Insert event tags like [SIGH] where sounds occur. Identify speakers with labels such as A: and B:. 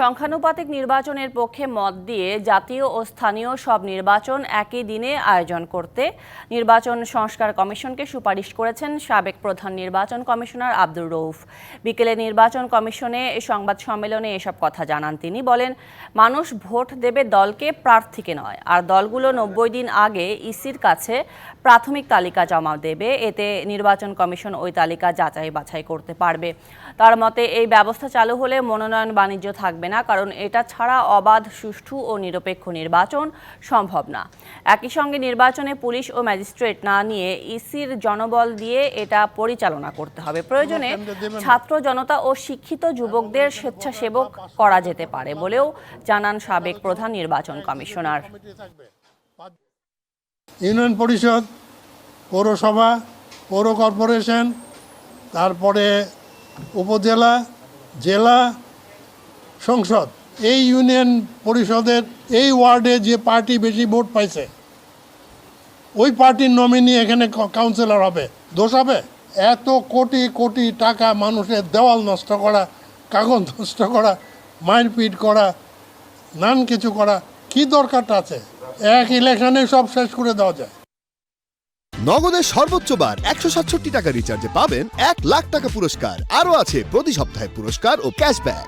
A: সংখ্যানুপাতিক নির্বাচনের পক্ষে মত দিয়ে জাতীয় ও স্থানীয় সব নির্বাচন একই দিনে আয়োজন করতে নির্বাচন সংস্কার কমিশনকে সুপারিশ করেছেন সাবেক প্রধান নির্বাচন কমিশনার আব্দুর রৌফ বিকেলে নির্বাচন কমিশনে সংবাদ সম্মেলনে এসব কথা জানান তিনি, বলেন, মানুষ ভোট দেবে দলকে প্রার্থীকে নয়, আর দলগুলো নব্বই দিন আগে ইসির কাছে প্রাথমিক তালিকা জমা দেবে। এতে নির্বাচন কমিশন ওই তালিকা যাচাই বাছাই করতে পারবে। তার মতে, এই ব্যবস্থা চালু হলে মনোনয়ন বাণিজ্য থাকবে না কারণ এটা ছাড়া অবাধ সুষ্ঠু ও নিরপেক্ষ নির্বাচন সম্ভব না। একই সঙ্গে নির্বাচনে পুলিশ ও ম্যাজিস্ট্রেট না নিয়ে ইসির জনবল দিয়ে এটা পরিচালনা করতে হবে। প্রয়োজনে ছাত্র জনতা ও শিক্ষিত যুবকদের স্বেচ্ছাসেবক করা যেতে পারে বলেও জানান সাবেক প্রধান নির্বাচন কমিশনার।
B: ইউনিয়ন পরিষদ পৌরসভা পৌর কর্পোরেশন তারপরে উপজেলা জেলা সংসদ, এই ইউনিয়ন পরিষদের এই ওয়ার্ডে যে পার্টি বেশি ভোট পাইছে, ওই পার্টির নমিনি এখানে কাউন্সিলর হবে, দোষ হবে? এত কোটি কোটি টাকা মানুষের দেওয়াল নষ্ট করা, কাগজ [LAUGHS] নষ্ট করা, মারপিট করা, নান কিছু করা, কি দরকারটা আছে? এক ইলেকশনে সব শেষ করে দেওয়া যায়।
C: নগদের সর্বোচ্চ বার একশো সাতষট্টি টাকা রিচার্জে পাবেন এক লাখ টাকা পুরস্কার। আরও আছে প্রতি সপ্তাহে পুরস্কার ও ক্যাশব্যাক